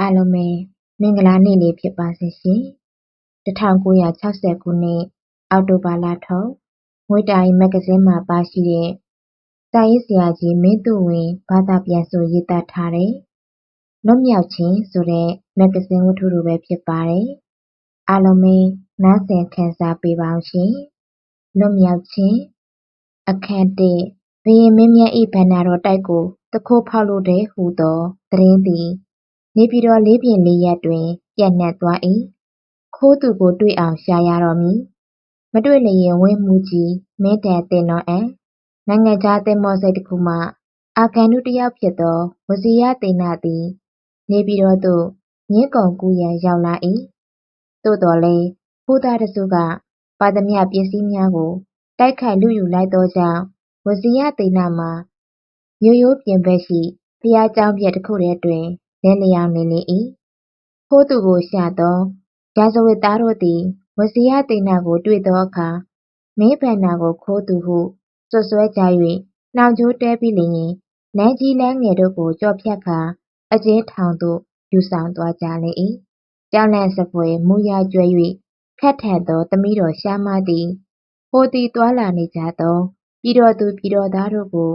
အားလုံးပဲမင်္ဂလာနေ့လေးဖြစ်ပါစေရှင်1960ခုနှစ်အောက်တိုဘာလထုတ်ငွေတာရီမဂ္ဂဇင်းမှာပါရှိတဲ့စာရေးဆရာကြီးမင်းသူဝင်ဘာသာပြန်ဆိုရေးသားထားတဲ့လွတ်မြောက်ခြင်းဆိုတဲ့မဂ္ဂဇင်းဝတ္ထုလိုပဲဖြစ်ပါတယ်အားလုံးပဲနားဆင်ခံစားပေးပါအောင်ရှင်လွတ်မြောက်ခြင်းအခန်း1ဘုရင်မင်းမြတ်၏ဘဏ္ဍာတော်တိုက်ကိုတခိုးဖောက်လို့တဲ့ဟူသောသတင်းသည် နေပြည်တော်လေးပြင်လေးရပ်တွင်ပြန့်နှံ့သွား၏ခိုးသူကိုတွေ့အောင်ရှာရတော့မည်မတွေ့လျင်ဝင်းမှုကြီးမင်းတန်တင်တော်အံနိုင်ငံခြားသင်္ဘောဆိပ်တစ်ခုမှအာခံသူတစ်ယောက်ဖြစ်သောဝစီယသေနသည် နေပြည်တော်သို့မြင်းကုံကူးရန်ရောက်လာ၏သို့တော်လည်းဖိုးသားတစုကပါသမျှပစ္စည်းများကိုတိုက်ခိုက်လူယူလိုက်သောကြောင့်ဝစီယသေနမှာရိုးရိုးပြင်ဘက်ရှိဖျားเจ้าပြက်တစ်ခုတည်းတွင် လဲလျောင်းနေလေ၏ဖိုးသူကိုရှာသောရာဇဝတ်သားတို့သည်ဝစီယသေနကို တွေ့သောအခါမင်းဘဏ္ဍာကိုခိုးသူဟုစွပ်စွဲကြ၍နှောင်ကြိုးတဲပြီးလျင်လမ်းကြီးလမ်းငယ်တို့ကိုကြော့ဖြတ်ကာအကျဉ်းထောင်သို့ယူဆောင်သွားကြလေ၏ကြောက်လန့်စဖွယ်မူရကျွဲ၍ခတ်ထန်သောသမီးတော်ရှားမသည်ဟိုသည်သွာလာနေကြသောပြည်တော်သူပြည်တော်သားတို့ကို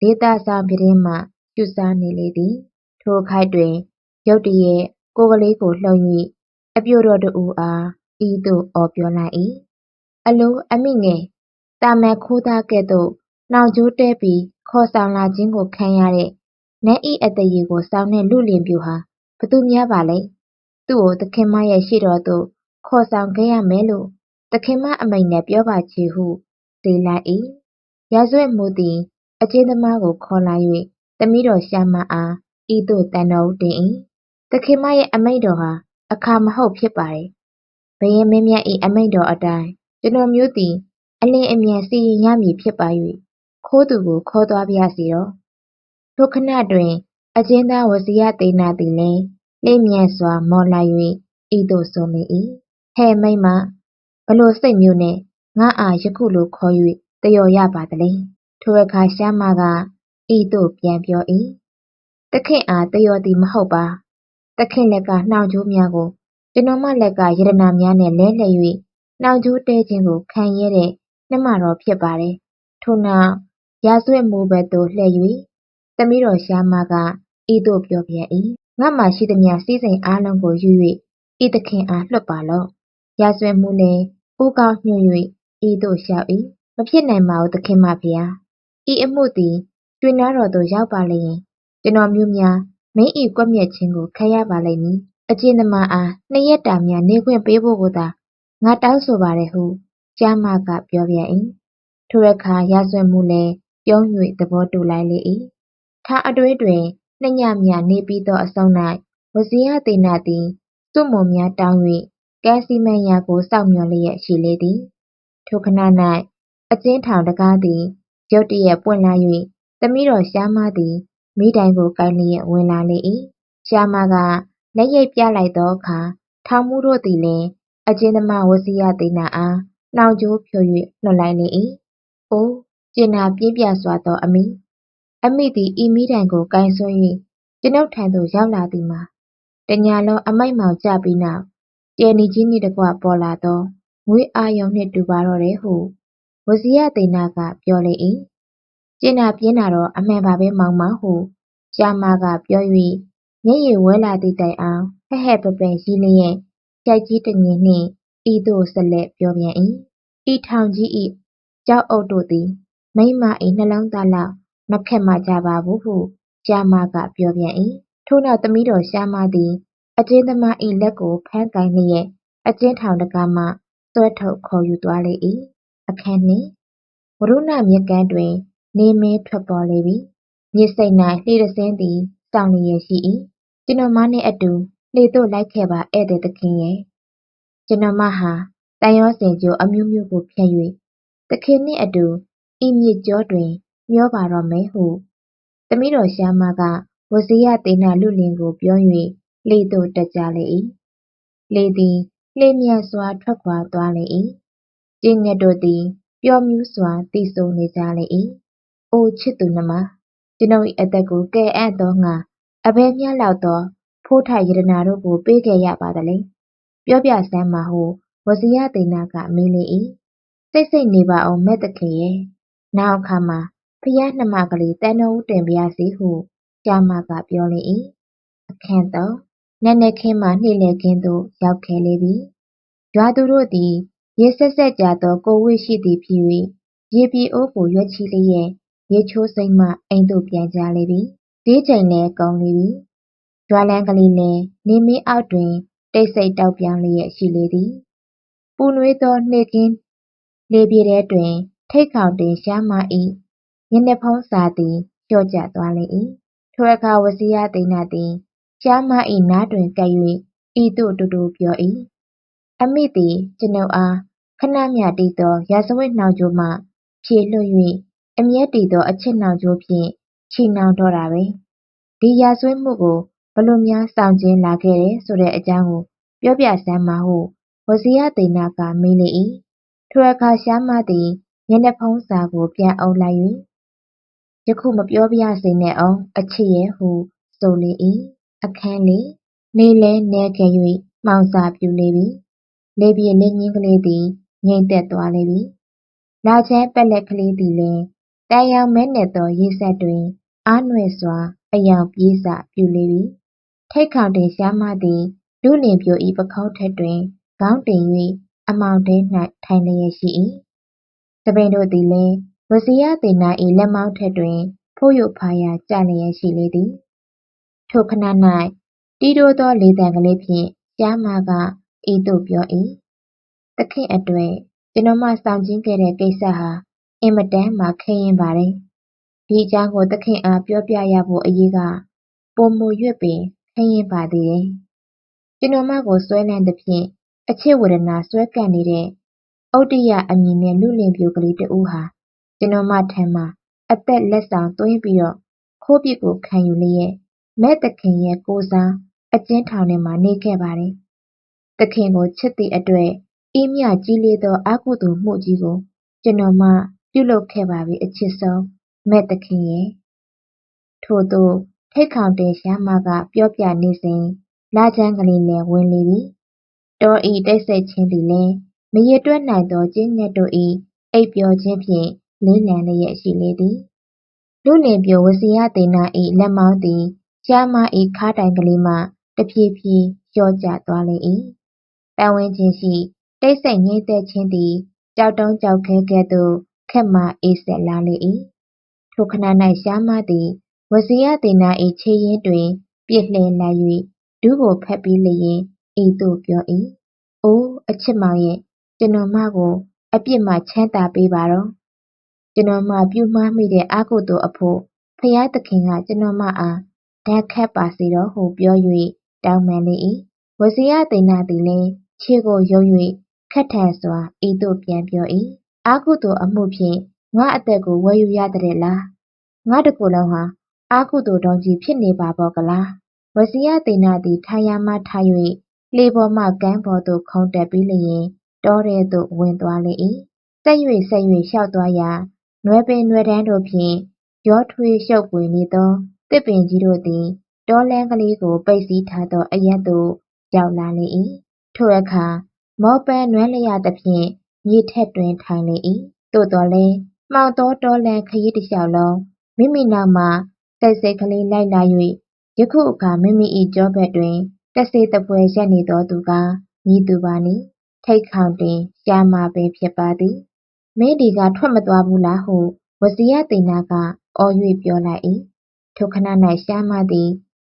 ဒေသဆောင်ပြတင်းမှပြုစားနေလေသည် ထိုခိုက်တွင် ရုတ်တရက် ကိုယ်ကလေးကိုလှုံ၍အပြိုတော်တူအား ဤသို့အော်ပြောလိုက်၏အလိုအမိငယ်တာမန်ခိုးသားကဲ့သို့ နှောင်ကြိုးတဲပြီး ခေါ်ဆောင်လာခြင်းကိုခံရတဲ့ နတ်ဤအတရေကိုစောင်းတဲ့လူလင်ပြူဟာဘသူများပါလဲ သူ့ကို သခင်မရဲ့ရှေ့တော်သို့ ခေါ်ဆောင်ခဲ့ရမယ်လို့ သခင်မအမိန်နဲ့ ပြောပါချေဟုသေလိုက်၏ရာဇဝတ်မှုသည် အကျဉ်းသမားကိုခေါ်လာ၍သမီးတော်ရှာမအား ဤသို့တန်တော်တင်၏သခင်မရဲ့အမိန့်တော်ဟာအခါမဟုတ်ဖြစ်ပါတယ်ဘယင်းမင်းမြတ်၏အမိန့်တော်အတိုင်းကျွန်တော်မျိုးသည်အလင်းအမြန်စီရင်ရမည်ဖြစ်ပါ၍ခိုးသူကိုခေါ်သွားပြစီတော့ထိုခဏတွင် အကျဉ်းသားဝစီယသေနာသည်လည်းလင်းမြန်စွာ မော်လိုက်၍ဤသို့ဆိုလေ၏ဟဲ့မိမဘလို့စိတ်မျိုးနဲ့ငါအားယခုလိုခေါ်၍တယော်ရပါတလေထိုအခါရှားမကဤသို့ပြန်ပြော၏ တခင်အားတယော်သည်မဟုတ်ပါတခင်လက်ကနှောင်ကြိုးများကိုကျွန်တော်မလက်ကယရနာများနဲ့လဲလှယ်၍နှောင်ကြိုးတဲခြင်းကိုခံရတဲ့နှမတော်ဖြစ်ပါတယ်ထို့နောက်ရာဇဝတ်မှုဘက်သို့လှည့်၍သမီးတော်ရှားမကဤသို့ပြောပြန်၏ငါမှရှိသမျှစည်းစိမ်အားလုံးကိုယူ၍ဤသခင်အားလွှတ်ပါလော့ရာဇဝတ်မှုလည်းဦးကောင်းညွှန်၍ဤသို့လျှောက်၏မဖြစ်နိုင်ပါဘူးသခင်မဖေဟာဤအမှုသည်တွင်နာတော်သို့ရောက်ပါလျင် ကျွန်တော်မျိုးများမင်းဤကွက်မြက်ခြင်းကိုခံရပါလိမ့်မည်အကျဉ်းသမားအားနှစ်ရက်တာများနေခွင့်ပေးဖို့ကိုသာငါတောင်းဆိုပါတယ်ဟုကျမ်းမာကပြောပြန်၏ထိုအခါရာဇဝတ်မှုလည်းပြုံး၍သဘောတူလိုက်လေ၏ထားအတွဲတွင်နှစ်ညမြနေပြီးသောအဆုံး၌ဝစီယသေနာသည်စွမုံများတောင်း၍ကဲစီမံရာကိုစောင့်မျှော်လျက်ရှိလေသည်ထိုခဏ၌အကျဉ်းထောင်တကားသည်ရုတ်တရက်ပွင့်လာ၍သမီးတော်ရှားမသည် မိတိုင်ကိုကိုင်းလျက်ဝင်လာလေ၏ရှားမကလက်ရိပ်ပြလိုက်သောအခါထောင်မှုတို့သည်လည်းအကျဉ်းသမားဝစီယသေနာအားနှောင်ကြိုးဖြို၍လွှတ်လိုက်လေ၏အိုးကျင်နာပြင်းပြစွာသောအမိအမိသည်ဤမိတိုင်ကိုကိုင်းဆွဲ၍ကျွန်ုပ်ထံသို့ရောက်လာသည်မှာတညာလုံးအမိုက်မောင်ကြပြီးနောက်ကျယ်နီကြီးနှင့်တကွပေါ်လာသောငွေအာယုံနှင့်တူပါတော့တယ်ဟုဝစီယသေနာကပြောလေ၏ ကျင်နာပြင်းတာတော့အမှန်ပါပဲမောင်မဟုရှာမကပြော၍မျက်ရည်ဝဲလာသည့်တိုင်အောင်ဟဲ့ဟဲ့ပပယ်ရီးလျက်ကြိုက်ကြီးတငင်နှင့်ဤသို့ဆက်လက်ပြောပြန်၏ဤထောင်ကြီး၏ကြောက်အုပ်တို့သည်မိမ၏နှလုံးသားလောက်မခက်မှကြပါဘူးဟုရှာမကပြောပြန်၏ထို့နောက်သမီးတော်ရှာမသည်အကျဉ်းသမား၏လက်ကိုဖမ်းကိုင်လျက်အကျဉ်းထောင်တကားမှဆွဲထုတ်ခေါ်ယူသွားလေ၏အခန်းနှင့်ဝရုဏမြကန်းတွင် နေမင်းထွက်ပေါ်လေပြီမြစ်စိတ်၌လှေတစင်းသည်စောင့်လျက်ရှိ၏ကျွန်တော်မနှင့်အတူလှေသို့လိုက်ခဲ့ပါဧည့်သည်သခင်ရဲ့ကျွန်တော်မဟာတန်ရောစင်ကျိုးအမျိုးမျိုးကိုဖြတ်၍သခင်နှင့်အတူဤမြစ်ကြောတွင်မျောပါတော့မယ်ဟုသမီးတော်ရှားမကဝစီယသေနာလူလင်ကိုပြော၍လေသို့တက်ကြလေ၏လေသည်လှေမြန်စွာထွက်ခွာသွားလေ၏ကျင်းငက်တို့သည်ပျော်မြူးစွာတီဆိုနေကြလေ၏ အိုချစ်သူနှမ ကျွန်ုပ်၏အသက်ကို ကယ်အံ့သောငါအဘယ်မျှလောက်သော ဖိုးထိုက်ရတနာတို့ကို ပေးခဲ့ရပါသလဲ ပြောပြစမ်းပါ ဟုဝစီယသိနာကမေးလေ၏စိတ်စိတ်နေပါအောင်မဲ့တခင်ရဲ့နောက်အခါမှာဖျားနှမကလေးတန်တော်ဦးတင်ပြစီဟု ကျမက ပြောလေ၏အခန်းတော့နက်နက်ခင်းမှနှိမ့်လေခင်းသို့ ရောက်ခဲ့လေပြီ ရွာသူတို့သည် ရေဆက်ဆက်ကြသော ကိုဝိရှိသည်ဖြစ်၍ရေပြေအိုးကို ရွက်ချီလျက် ရေချိုးစိမ့်မှအိမ်သို့ပြန်ကြလေပြီဒီချိန်လည်းကောင်းလေပြီရွာလန်းကလေးလည်းနေမင်းအောက်တွင် တိတ်ဆိတ်တောက်ပြောင်းလျက်ရှိလေသည်ပူနွေးသောနှေကင်းလေပြေထဲတွင် ထိတ်ခေါင်တင်ရှားမ၏ညနေဖုံးစာသည်လျော့ကျသွားလေ၏ထိုအခါဝစီယသိန်းနာသည်ရှားမ၏နားတွင်ကပ်၍ဤသို့တူတူပြော၏အမိသည်ကျွန်ုပ်အားခဏမျှတည်သောရာဇဝတ်နှောင်ကြိုးမှဖြေလွှတ်၍ အမျက်တည်သော အချစ်နှောင်ကြိုးဖြင့် ချီနှောင်တော့တာပဲ ဒီရာဇဝတ်မှုကိုဘလို့များ ဆောင်ကျင်းလာခဲ့တယ်ဆိုတဲ့အကြောင်းကို ပြောပြစမ်းပါဟုဝစီယသိန်းနာကမေးလေ၏ထိုအခါ ရှားမသည် မျက်နှာဖုံးစာကို ပြန်အုပ်လိုက်၍ယခုမပြောပြရစေနဲ့အောင်အချစ်ရဲ့ဟု ဆိုလေ၏အခန်းလေးနေလဲနေခဲ့၍မှောင်စာပြူလေပြီ လေပြေလက်ညင်းကလေးသည်ငိမ့်သက်သွားလေပြီလာချဲပက်လက်ကလေးသည်လည်း တန်ရောင်မဲနဲ့သောရေဆက်တွင် အားနွယ်စွာအယောင်ပြေးစပြူလေပြီထိတ်ခေါင်တင်ရှားမသည်လူလင်ပြိုဤပခုံးထက်တွင် ခေါင်းတင်၍အမောင်တဲ၌ထိုင်လျက်ရှိ၏။သပင်တို့သည်လည်းဝစီယသေနာ၏လက်မောင်းထက်တွင် ဖိုးယိုဖာရာ ကျလျက်ရှိလေသည်။ထိုခဏ၌တီးတိုးသော လေသံကလေးဖြင့်ကျားမက ဤသို့ပြော၏။သခင်အတွက် ကျွန်တော်မှဆောင်ကျင်းခဲ့တဲ့ကိစ္စဟာ အင်မတန်မှ ခဲယဉ်းပါတယ်။ဒီအကြောင်းကို သခင်အား ပြောပြရဖို့အရေးက ပိုမို၍ပင် ခဲယဉ်းပါသေးတယ်။ကျွန်တော်မကို ဆွဲလန်းသဖြင့် အချစ်ဝေဒနာ စွဲကပ်နေတဲ့ဥဒိယအမည်နဲ့လူလင်ပြိုကလေးတဦးဟာ ကျွန်တော်မထံမှာ အသက်လက်ဆောင်သွင်းပြီးတော့ ခိုးပစ်ကို ခံယူလျက် မဲ့သခင်ရဲ့ ကိုယ်စား အကျဉ်းထောင်ထဲမှာ နေခဲ့ပါတယ်။သခင်ကို ချစ်သည့်အတွက်ဤမြကြီးလေးသော အကုသိုလ်မှုကြီးကို ကျွန်တော်မ ပြုလုပ်ခဲ့ပါပြီ အချစ်ဆုံးမဲ့သခင်ရဲ့ထို့သို့ထိတ်ခေါင်တင်ရှားမက ပြောပြနေစဉ်လာချမ်းကလေးလည်းဝင်လေပြီတောဤတိတ်ဆိတ်ခြင်းသည်လည်းမရေတွက်နိုင်သောကျင်းငှက်တို့၏အိပ်ပျော်ခြင်းဖြင့်လေးလံလျက်ရှိလေသည်လူလင်ပြိုဝစီယသေနာ၏လက်မောင်းသည်ရှားမ၏ခါးတိုင်ကလေးမှတဖြည်းဖြည်းလျော့ကျသွားလေ၏ပတ်ဝန်းကျင်ရှိတိတ်ဆိတ်ငြိမ့်သက်ခြင်းသည်ကြောက်တုံးကြောက်ခဲကဲ့သို့ ခက်မှအေးဆက်လာလေ၏ထိုခဏ၌ရှားမသည် ဝစီယသေနာ၏ခြေရင်းတွင် ပြစ်လှဲလိုက်၍ဒူးကိုဖက်ပြီးလျင်ဤသို့ပြော၏။အိုးအချစ်မောင်ရဲ့ကျွန်တော်မကို အပြစ်မှချမ်းသာပေးပါတော့။ကျွန်တော်မပြုမှားမိတဲ့အကုသိုလ်အဖို့ဖယားသခင်ကကျွန်တော်မအားဒဏ်ခတ်ပါစေတော့ဟုပြော၍တောင်းပန်လေ၏။ဝစီယသိနာသည်လည်းခြေကိုယုံ၍ခက်ထန်စွာဤသို့ပြန်ပြော၏။ အကုသိုလ်အမှုဖြင့်ငါအသက်ကိုဝယ်ယူရတဲ့လား။ငါတကိုယ်လုံးဟာအကုသိုလ်တောင်ကြီးဖြစ်နေပါပေါ့ကလား။ဝစီယသေနာသည်ထိုင်ရာမှထား၍လှေပေါ်မှကမ်းပေါ်သို့ခုန်တက်ပြီးလျင်တောထဲသို့ဝင်သွားလေ၏။ဆက်၍ဆက်၍လျှောက်သွားရာနွယ်ပင်နွယ်တန်းတို့ဖြင့်ရောထွေးရှုပ်ပွေနေသောသစ်ပင်ကြီးတို့သည်တောလမ်းကလေးကိုပိတ်စီးထားသောအရပ်သို့ရောက်လာလေ၏။ထိုအခါမောပန်းနွမ်းလျသဖြင့် မြေထက်တွင်ထိုင်လေ၏။သို့သော်လည်းမှောင်သောတောလမ်းခရီးတလျှောက်လုံးမိမိနောက်မှာစိတ်စိတ်ကလေးလိုက်လာ၍ယခုအခါမိမိ၏ကျောဘက်တွင်တဆေသဖွယ်ရပ်နေသောသူကားမည်သူပါနည်း။ထိပ်ခေါင်တင်ရှားမပဲဖြစ်ပါသည်။မင်းဒီကထွက်မသွားဘူးလားဟုဝစီယသေနကအော်၍ပြောလိုက်၏။ထိုခဏ၌ရှားမသည်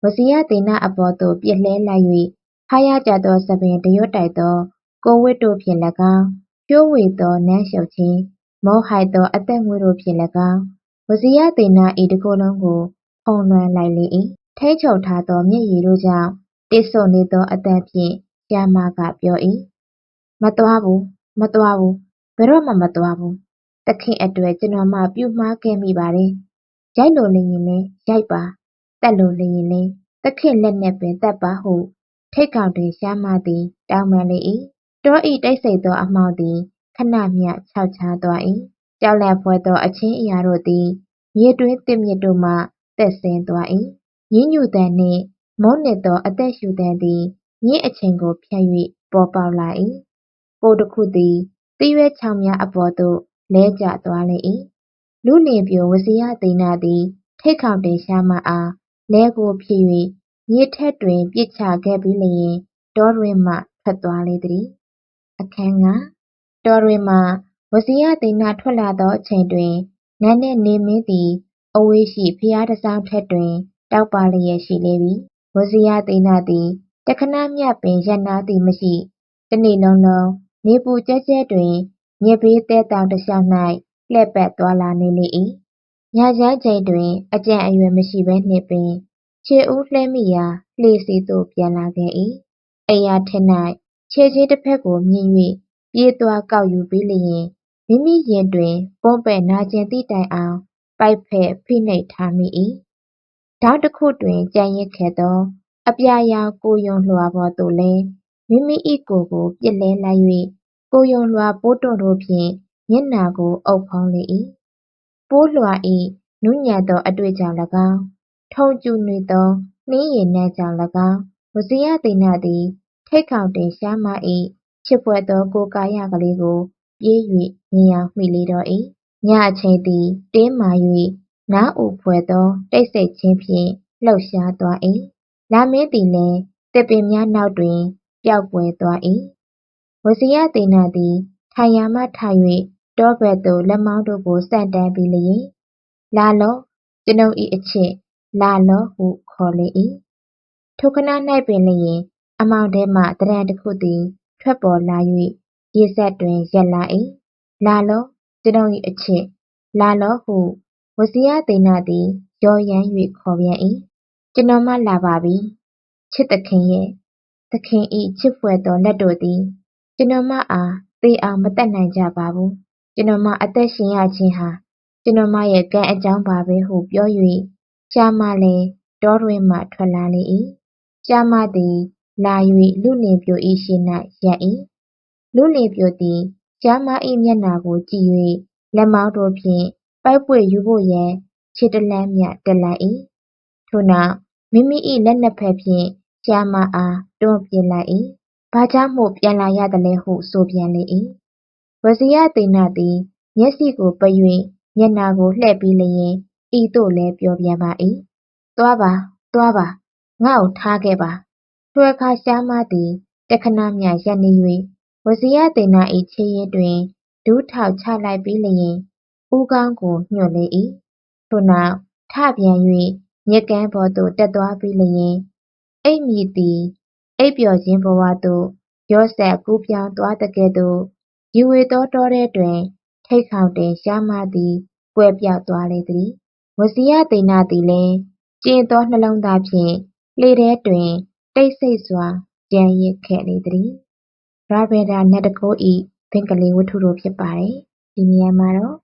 ဝစီယသေနအပေါ်သို့ပစ်လှဲလိုက်၍ဖားရကြသောဆံပင်တရွတ်တိုက်သောကိုယ်ဝတ်တို့ဖြင့်၎င်း၊ လျှိုးဝှေသောနမ်းရှုပ်ခြင်း၊မောဟိုက်သောအသက်မွေးတို့ဖြင့်၎င်း ဝစီယသေန၏တကိုယ်လုံးကိုဖုံးလွှမ်းလိုက်လေ၏။ထိန်းချုပ်ထားသော မျက်ရည်တို့ကြောင့်တိတ်ဆိတ်နေသောအသံဖြင့် ကျားမကပြော၏။မသွားဘူး၊မသွားဘူး၊ဘယ်တော့မှ မသွားဘူး။သခင်အတွက် ကျွန်တော်မှပြုမှားခဲ့မိပါတယ်။ရိုက်လိုလျင်လည်း ရိုက်ပါ၊သတ်လိုလျင်လည်း သခင်လက်နက်ပင်သတ်ပါဟု ထိပ်ခေါင်တွင်ရှားမသည် တောင်းပန်လေ၏။ တော၏တိတ်ဆိတ်သောအမှောင်သည် ခဏမျှခြောက်ခြားသွား၏။ကြောက်လန့်ဖွယ်သောအခြင်းအရာတို့သည် မြေတွင်းသစ်မြစ်တို့မှသက်ဆင်းသွား၏။ညည်းညူသံနှင့် မုန်းနစ်သောအသက်ရှူသံသည် မြစ်အချိန်ကိုဖြတ်၍ပေါ်ပေါက်လာ၏။ပိုတစ်ခုသည်သီးရွက်ချောင်းများအပေါ်သို့လဲကျသွားလေ၏။လုလင်ပျိုဝစီယသိဏသည် ထိပ်ခေါင်တင်ရှားမအားလဲကိုဖြစ်၍မြစ်ထက်တွင်ပစ်ချခဲ့ပြီးလျင်တောတွင်မှထွက်သွားလေသည်။ အခန်း၅တောတွင်မှဝစီယသိဏထွက်လာသောအချိန်တွင်နန်းနှင့်နေမင်းသည် အဝေးရှိဘုရားတစ်ဆောင်ထက်တွင် တောက်ပလျက်ရှိလေပြီ။ဝစီယသိဏသည်တခဏမျှပင်ရပ်နားသည်မရှိ။တစ်နေ့လုံးလုံးနေပူကျဲကျဲတွင်မြစ်ဘေးသဲတောင်တစ်လျှောက်၌လှည့်ပတ်သွားလာနေလေ၏။ညချမ်းချိန်တွင် အကျန့်အရွယ်မရှိဘဲနှင့်ပင် ခြေဦးလှည့်မိရာလှေစီးသို့ပြန်လာခဲ့၏။အိမ်ယာထက်၌ ခြေချင်းတစ်ဖက်ကိုမြင့်၍ပြေးသွားကောက်ယူပြီးလျှင် မိမိရင်တွင် ပွန်းပဲ့နာကျင်သည့်တိုင်အောင် ပိုက်ဖက်ဖိနှိပ်ထားမိ၏။ထောင့်တစ်ခုတွင် ကျန်ရစ်ခဲ့သော အပြာရောင်ကိုယ်ရုံလွှာပေါ်သို့လည်း မိမိ၏ကိုယ်ကို ပစ်လဲလိုက်၍ကိုယ်ရုံလွှာပိုးတွန့်တို့ဖြင့် မျက်နှာကို အုပ်ဖုံးလေ၏။ပိုးလွှာ၏နူးညံ့သောအတွေ့ကြောင့်၎င်း၊ထုံကြူနေသော နှင်းရည်နံ့ကြောင့်၎င်းဝစီယသိဏသည် ထိပ်ခေါင်တင်ရှားမ၏ချစ်ဖွယ်သောကိုယ်ကာယကလေးကို ပြေး၍မြင်ယောင်မိလေတော့၏။ညအချိန်သည်တင်းမာ၍နားအူဖွယ်သောတိတ်ဆိတ်ခြင်းဖြင့်လှုပ်ရှားသွား၏။လမင်းသည်လည်းသစ်ပင်များနောက်တွင်ပျောက်ကွယ်သွား၏။ဝစီယသိဏသည်ထိုင်ရာမှထ၍တောဘက်သို့လက်မောင်းတို့ကိုဆန့်တန်းပြီးလျှင်၊လာလော့ကျွန်ုပ်၏အချစ်လာလော့ဟုခေါ်လေ၏။ထိုခဏ၌ပင်လျှင် အမှောင်ထဲမှသဏ္ဍာန်တစ်ခုသည် ထွက်ပေါ်လာ၍ရေစက်တွင် ရပ်လာ၏။လာလော့ ကျွန်ုပ်၏အချစ် လာလော့ ဟုဝစီယသိဏသည်ယော်ယမ်း၍ခေါ်ပြန်၏။ကျွန်တော်မလာပါပြီ။ချစ်သခင်ရဲ့။သခင်၏ချစ်ဖွယ်သော လက်တို့သည် ကျွန်တော်မအား သေအောင် မတတ်နိုင်ကြပါဘူး။ကျွန်တော်မ အသက်ရှင်ရခြင်းဟာ ကျွန်တော်မရဲ့ ကံအကြောင်းပါပဲ ဟု ပြော၍ကျားမလည်း တောတွင်မှ ထွက်လာလေ၏။ကျားမသည် လာ၍လုလင်ပျို၏ရှေ့၌ရပ်၏။လုလင်ပျိုသည်ကျားမ၏မျက်နှာကိုကြည့်၍လက်မောင်းတို့ဖြင့်ပိုက်ပွေ့ယူဖို့ရန်ခြေတစ်လှမ်းမျှတက်လိုက်၏။ထိုနောက်မိမိ၏လက်နှစ်ဖက်ဖြင့်ကျားမအားတွန်းပစ်လိုက်၏။ဘာကြောင့်မို့ပြန်လာရသလဲဟုဆိုပြန်လေ၏။ဝစီယသိဏသည်မျက်စိကိုပိတ်၍မျက်နှာကိုလှည့်ပြီးလျှင်ဤသို့လည်းပြောပြန်ပါ၏။သွားပါသွားပါငါ့ကိုထားခဲ့ပါ။ ထိုအခါကျားမသည် တခဏမျှရပ်နေ၍ဝစီယသိဏ၏ခြေရင်းတွင် ဒူးထောက်ချလိုက်ပြီးလျှင် ဦးခေါင်းကို ညွှတ်လေ၏။ထိုနောက် ထပြန်၍မြက်ကမ်းပေါ်သို့ တက်သွားပြီးလျှင် အိပ်မည်သည် အိပ်ပျော်ခြင်းဘဝသို့ ရောစပ်ကူးပြောင်းသွားသကဲ့သို့ ရေဝေသော တောထဲတွင် ထိပ်ခေါင်တင်ရှားမသည် ကွယ်ပျောက်သွားလေသတည်း။ဝစီယသိဏသည်လည်း ကျဉ်သောနှလုံးသားဖြင့် လှေထဲတွင် တိတ်ဆိတ်စွာကျန်ရစ်ခဲ့လေသတည်း။ရာဘယ်ဒါနတ်တကိုး၏ဘင်္ဂလီဝတ္ထုတို့ဖြစ်ပါတယ်။ဒီနေရာမှာတော့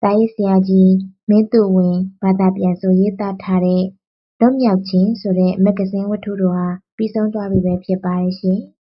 စာရေးဆရာကြီးမင်းသူဝင်းဘာသာပြန်ဆိုရေးသားထားတဲ့ လွတ်မြောက်ခြင်းဆိုတဲ့ မဂ္ဂဇင်းဝတ္ထုတော်ဟာ ပြီးဆုံးသွားပြီပဲဖြစ်ပါတယ်ရှင်။